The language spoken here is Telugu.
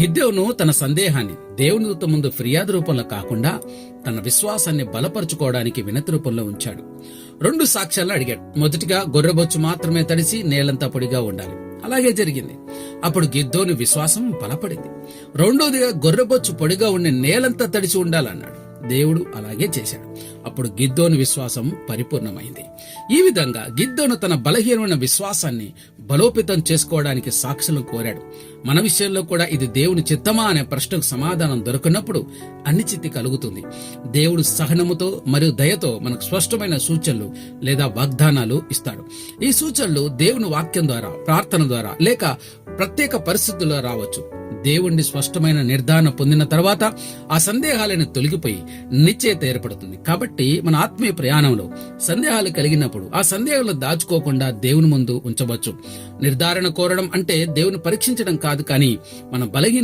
గిద్దెవును తన సందేహాన్ని దేవుని ముందు ఫిర్యాదు రూపంలో కాకుండా తన విశ్వాసాన్ని బలపరుచుకోవడానికి వినతి రూపంలో ఉంచాడు. రెండు సాక్ష్యాలను అడిగాడు. మొదటిగా గొర్రెబొచ్చు మాత్రమే తడిసి నేలంతా పొడిగా ఉండాలి. అలాగే జరిగింది. అప్పుడు గిద్దోని విశ్వాసం బలపడింది. రెండోదిగా గొర్రెబొచ్చు పొడిగా ఉండి నేలంతా తడిచి ఉండాలన్నాడు. దేవుడు అలాగే చేశాడు. అప్పుడు గిద్దోని విశ్వాసం పరిపూర్ణమైంది. ఈ విధంగా గిద్దోను తన బలహీనమైన విశ్వాసాన్ని బలోపేతం చేసుకోవడానికి సాక్షులను కోరాడు. మన విషయంలో కూడా ఇది దేవుని చిత్తమా అనే ప్రశ్నకు సమాధానం దొరకనప్పుడు అనిచితి కలుగుతుంది. దేవుడు సహనముతో మరియు దయతో మనకు స్పష్టమైన సూచనలు లేదా వాగ్దానాలు ఇస్తాడు. ఈ సూచనలు దేవుని వాక్యం ద్వారా ప్రార్థన ద్వారా లేక ప్రత్యేక పరిస్థితుల్లో రావచ్చు. దేవుణ్ణి స్పష్టమైన నిర్ధారణ పొందిన తర్వాత ఆ సందేహాలను తొలగిపోయి నిశ్చయత ఏర్పడుతుంది. కాబట్టి మన ఆత్మీయ ప్రయాణంలో సందేహాలు కలిగినప్పుడు ఆ సందేహాలు దాచుకోకుండా దేవుని ముందు ఉంచవచ్చు. నిర్ధారణ కోరడం అంటే దేవుని పరీక్షించడం కాదు కానీ మన బలహీన